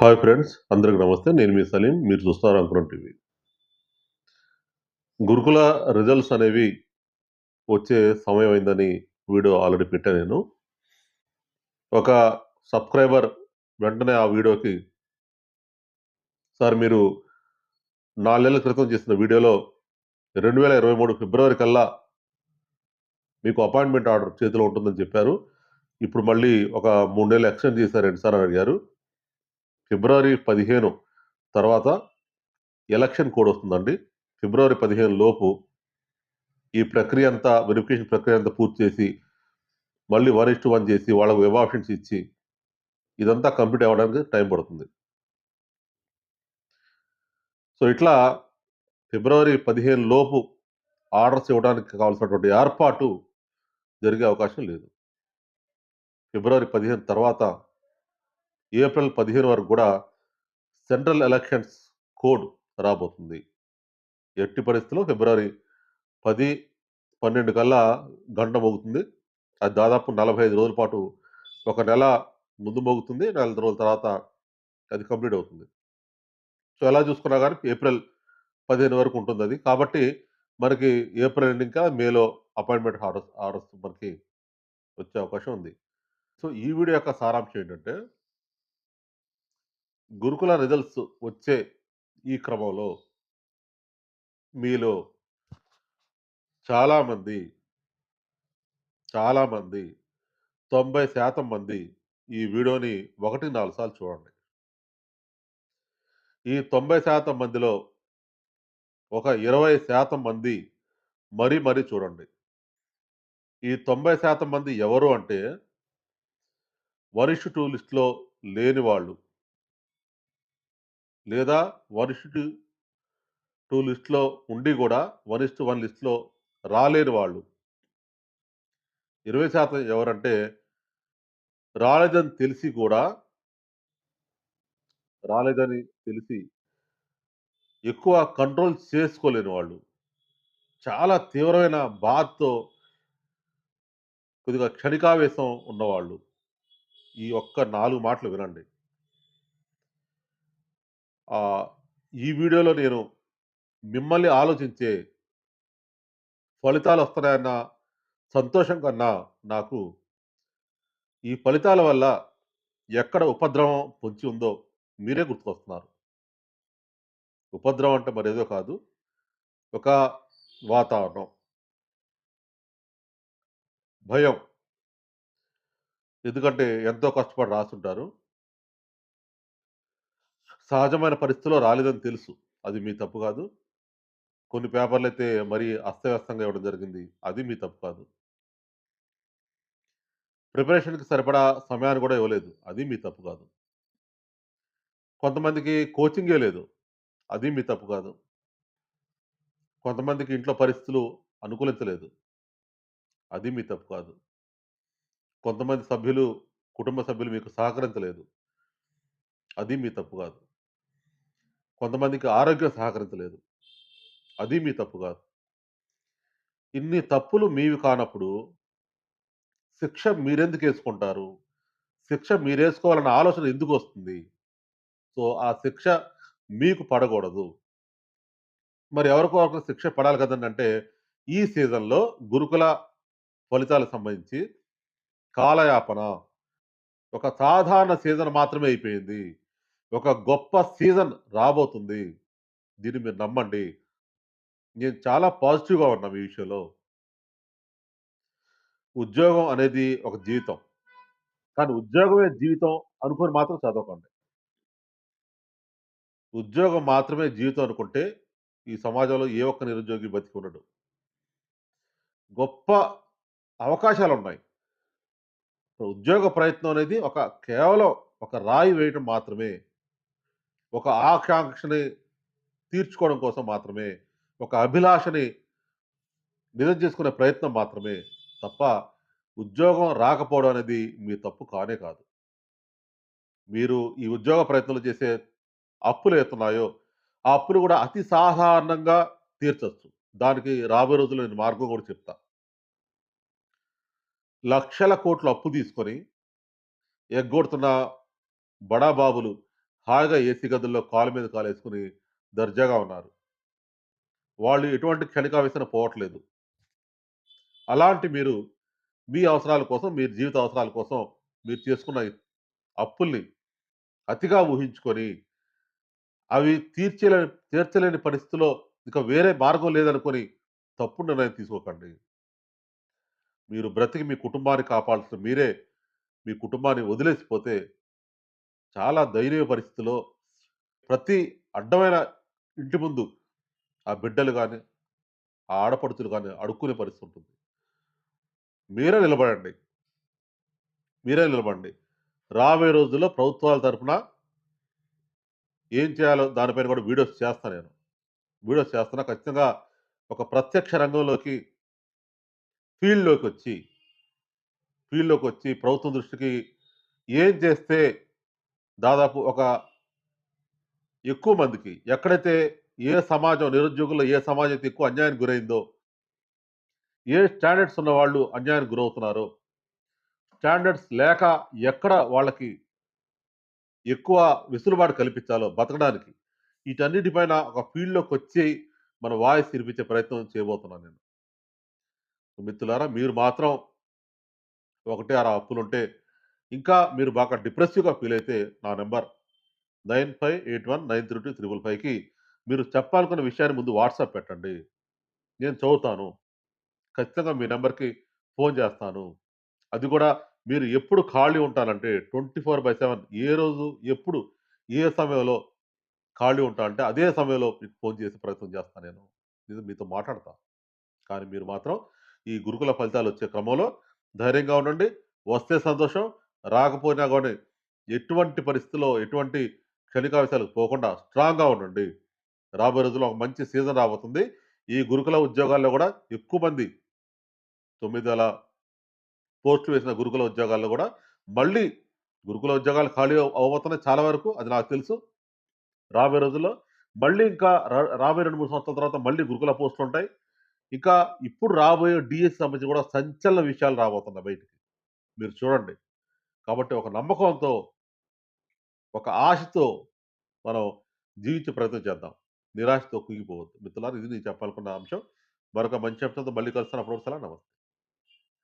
Hi friends అందరికి నమస్తే. నేను మీ సలీం మీరు చూస్తారు అంకురం టీవీ. గురుకుల రిజల్ట్స్ అనేవి వచ్చే సమయం అయిందని వీడియో ఆల్రెడీ పెట్టాను నేను. ఒక సబ్స్క్రైబర్ వెంటనే ఆ వీడియోకి సార్ మీరు నాలుగేళ్ళ క్రితం చేసిన వీడియోలో రెండు వేల ఇరవై మూడు ఫిబ్రవరి కల్లా మీకు అపాయింట్మెంట్ ఆర్డర్ చేతిలో ఉంటుందని చెప్పారు. ఇప్పుడు మళ్ళీ ఒక మూడు నెలలు ఎక్స్టెండ్ చేశారండి సార్ అని అడిగారు. ఫిబ్రవరి పదిహేను తర్వాత ఎలక్షన్ కోడ్ వస్తుందండి. ఫిబ్రవరి పదిహేను లోపు ఈ ప్రక్రియ అంతా వెరిఫికేషన్ ప్రక్రియ అంతా పూర్తి చేసి మళ్ళీ వన్ ఇస్టు వన్ చేసి వాళ్ళకు వెబ్ ఆప్షన్స్ ఇచ్చి ఇదంతా కంప్లీట్ అవ్వడానికి టైం పడుతుంది. సో ఇట్లా ఫిబ్రవరి పదిహేను లోపు ఆర్డర్స్ ఇవ్వడానికి కావాల్సినటువంటి ఏర్పాటు జరిగే అవకాశం లేదు. ఫిబ్రవరి పదిహేను తర్వాత ఏప్రిల్ పదిహేను వరకు కూడా సెంట్రల్ ఎలక్షన్స్ కోడ్ రాబోతుంది. ఎట్టి పరిస్థితుల్లో ఫిబ్రవరి పది పన్నెండు కల్లా గంట మోగుతుంది. అది దాదాపు నలభై ఐదు రోజుల పాటు ఒక నెల ముందు మోగుతుంది. నెల రోజుల తర్వాత అది కంప్లీట్ అవుతుంది. సో ఎలా చూసుకున్నా కానీ ఏప్రిల్ పదిహేను వరకు ఉంటుంది అది. కాబట్టి మనకి ఏప్రిల్ ఎండింగ్ ఇంకా మేలో అపాయింట్మెంట్ ఆర్డర్స్ ఆర్డర్స్ మనకి వచ్చే అవకాశం ఉంది. సో ఈ వీడియో యొక్క సారాంశం ఏంటంటే గురుకుల రిజల్ట్స్ వచ్చే ఈ క్రమంలో మీలో చాలామంది చాలామంది తొంభై శాతం మంది ఈ వీడియోని ఒకటి నాలుగు సార్లు చూడండి. ఈ తొంభై శాతం మందిలో ఒక ఇరవై శాతం మంది మరీ మరీ చూడండి. ఈ తొంభై శాతం మంది ఎవరు అంటే వరిష్ఠ టూరిస్ట్లో లేని వాళ్ళు లేదా వరిష్ఠ టూ లిస్ట్లో ఉండి కూడా వన్ ఇస్ వన్ లిస్ట్లో రాలేని వాళ్ళు. ఇరవై శాతం ఎవరంటే రాలేదని తెలిసి కూడా రాలేదని తెలిసి ఎక్కువ కంట్రోల్ చేసుకోలేని వాళ్ళు. చాలా తీవ్రమైన బాధతో కొద్దిగా క్షణికావేశం ఉన్నవాళ్ళు. ఈ ఒక్క నాలుగు మాటలు వినండి. ఈ వీడియోలో నేను మిమ్మల్ని ఆలోచించే ఫలితాలు వస్తున్నాయన్న సంతోషం కన్నా నాకు ఈ ఫలితాల వల్ల ఎక్కడ ఉపద్రవం పొంచి ఉందో మీరే గుర్తుకొస్తున్నారు. ఉపద్రవం అంటే మరేదో కాదు ఒక వాతావరణం. భయం. ఎందుకంటే ఎంతో కష్టపడి రాస్తుంటారు. సహజమైన పరిస్థితిలో రాలేదని తెలుసు. అది మీ తప్పు కాదు. కొన్ని పేపర్లు అయితే మరీ అస్తవ్యస్తంగా ఇవ్వడం జరిగింది. అది మీ తప్పు కాదు. ప్రిపరేషన్కి సరిపడా సమయాన్ని కూడా ఇవ్వలేదు. అది మీ తప్పు కాదు. కొంతమందికి కోచింగే లేదు. అది మీ తప్పు కాదు. కొంతమందికి ఇంట్లో పరిస్థితులు అనుకూలించలేదు. అది మీ తప్పు కాదు. కొంతమంది సభ్యులు కుటుంబ సభ్యులు మీకు సహకరించలేదు. అది మీ తప్పు కాదు. కొంతమందికి ఆరోగ్యం సహకరించలేదు. అది మీ తప్పు కాదు. ఇన్ని తప్పులు మీవి కానప్పుడు శిక్ష మీరెందుకు వేసుకుంటారు శిక్ష మీరేసుకోవాలన్న ఆలోచన ఎందుకు వస్తుంది సో ఆ శిక్ష మీకు పడకూడదు. మరి ఎవరికో ఒకరికి శిక్ష పడాలి కదండి అంటే ఈ సీజన్లో గురుకుల ఫలితాలకు సంబంధించి కాలయాపన ఒక సాధారణ సీజన్ మాత్రమే అయిపోయింది. ఒక గొప్ప సీజన్ రాబోతుంది. దీన్ని మీరు నమ్మండి. నేను చాలా పాజిటివ్గా ఉన్నాం ఈ విషయంలో. ఉద్యోగం అనేది ఒక జీవితం. కానీ ఉద్యోగమే జీవితం అనుకుని మాత్రం చదవకండి. ఉద్యోగం మాత్రమే జీవితం అనుకుంటే ఈ సమాజంలో ఏ ఒక్క నిరుద్యోగి బతికి ఉండడు. గొప్ప అవకాశాలు ఉన్నాయి ఉద్యోగ ప్రయత్నం అనేది ఒక కేవలం ఒక రాయి వేయటం మాత్రమే ఒక ఆకాంక్షని తీర్చుకోవడం కోసం మాత్రమే ఒక అభిలాషని నిజం చేసుకునే ప్రయత్నం మాత్రమే తప్ప ఉద్యోగం రాకపోవడం అనేది మీ తప్పు కానే కాదు. మీరు ఈ ఉద్యోగ ప్రయత్నాలు చేసే అప్పులు ఎత్తున్నాయో ఆ అప్పులు కూడా అతి సాధారణంగా తీర్చచ్చు. దానికి రాబోయే రోజుల్లో నేను మార్గం కూడా చెప్తా. లక్షల కోట్ల అప్పు తీసుకొని ఎగ్గొడుతున్న బడాబాబులు హాయిగా ఏసీ గదుల్లో కాలు మీద కాలేసుకుని దర్జాగా ఉన్నారు. వాళ్ళు ఎటువంటి క్షణికావేశన పోవట్లేదు. అలాంటి మీరు మీ అవసరాల కోసం, మీ జీవిత అవసరాల కోసం మీరు చేసుకున్న అప్పుల్ని అతిగా ఊహించుకొని అవి తీర్చలేని తీర్చలేని పరిస్థితిలో ఇక వేరే మార్గం లేదనుకొని తప్పుడు నిర్ణయం తీసుకోకండి. మీరు బ్రతికి మీ కుటుంబాన్ని కాపాడాల్సిన మీరే మీ కుటుంబాన్ని వదిలేసిపోతే చాలా దయనీయ పరిస్థితిలో ప్రతి అడ్డమైన ఇంటి ముందు ఆ బిడ్డలు కానీ ఆ ఆడపడుచులు కానీ అడుక్కునే పరిస్థితి ఉంటుంది. మీరే నిలబడండి. మీరే నిలబడండి. రాబోయే రోజుల్లో ప్రభుత్వాల తరపున ఏం చేయాలో దానిపైన కూడా వీడియోస్ చేస్తాను నేను. వీడియోస్ చేస్తున్నా. ఖచ్చితంగా ఒక ప్రత్యక్ష రంగంలోకి ఫీల్డ్లోకి వచ్చి ఫీల్డ్లోకి వచ్చి ప్రభుత్వం దృష్టికి ఏం చేస్తే దాదాపు ఒక ఎక్కువ మందికి ఎక్కడైతే ఏ సమాజం నిరుద్యోగుల్లో ఏ సమాజం అయితే ఎక్కువ అన్యాయానికి గురైందో ఏ స్టాండర్డ్స్ ఉన్న వాళ్ళు అన్యాయానికి గురవుతున్నారో స్టాండర్డ్స్ లేక ఎక్కడ వాళ్ళకి ఎక్కువ వెసులుబాటు కల్పించాలో బతకడానికి వీటన్నిటిపైన ఒక ఫీల్డ్లోకి వచ్చి మన వాయిస్ వినిపించే ప్రయత్నం చేయబోతున్నాను నేను. మిత్రులారా మీరు మాత్రం ఒకటే అర అప్పులుంటే ఇంకా మీరు బాగా డిప్రెసివ్‌గా ఫీల్ అయితే నా number nine five eight one nine three two triple ఫైవ్కి మీరు చెప్పాలనుకున్న విషయాన్ని ముందు వాట్సాప్ పెట్టండి. నేను చదువుతాను. ఖచ్చితంగా మీ నెంబర్కి ఫోన్ చేస్తాను. అది కూడా మీరు ఎప్పుడు ఖాళీ ఉంటానంటే 24/7 ఏ రోజు, ఎప్పుడు, ఏ సమయంలో ఖాళీ ఉంటా అంటే అదే సమయంలో మీకు ఫోన్ చేసి ప్రయత్నం చేస్తాను నేను. ఇది మీతో మాట్లాడతా. కానీ మీరు మాత్రం ఈ గురుకుల ఫలితాలు వచ్చే క్రమంలో ధైర్యంగా ఉండండి. వస్తే సంతోషం. రాకపోయినా కానీ ఎటువంటి పరిస్థితిలో, ఎటువంటి క్షణికావేశాలకు పోకుండా స్ట్రాంగ్‌గా ఉండండి. రాబోయే రోజుల్లో ఒక మంచి సీజన్ రాబోతుంది. ఈ గురుకుల ఉద్యోగాల్లో కూడా ఎక్కువ మంది 9000 పోస్టులు వేసిన గురుకుల ఉద్యోగాల్లో కూడా మళ్ళీ గురుకుల ఉద్యోగాలు ఖాళీ అవబోతున్నాయి చాలా వరకు. అది నాకు తెలుసు. రాబోయే రోజుల్లో మళ్ళీ ఇంకా రాబోయే 2, 3 సంవత్సరాల తర్వాత మళ్ళీ గురుకుల పోస్టులుంటాయి. ఇంకా ఇప్పుడు రాబోయే డీఎస్సీ సంబంధించి కూడా సంచలన విషయాలు రాబోతున్నాయి బయటికి. మీరు చూడండి. కాబట్టి ఒక నమ్మకంతో, ఒక ఆశతో మనం జీవించే ప్రయత్నం చేద్దాం. నిరాశతో కుంగిపోవద్దు. మిత్రులారా ఇది నేను చెప్పాలనుకున్న అంశం. మరొక మంచి అంశంతో మళ్ళీ కలుస్తాను. అప్పుడు వరకు నమస్తే.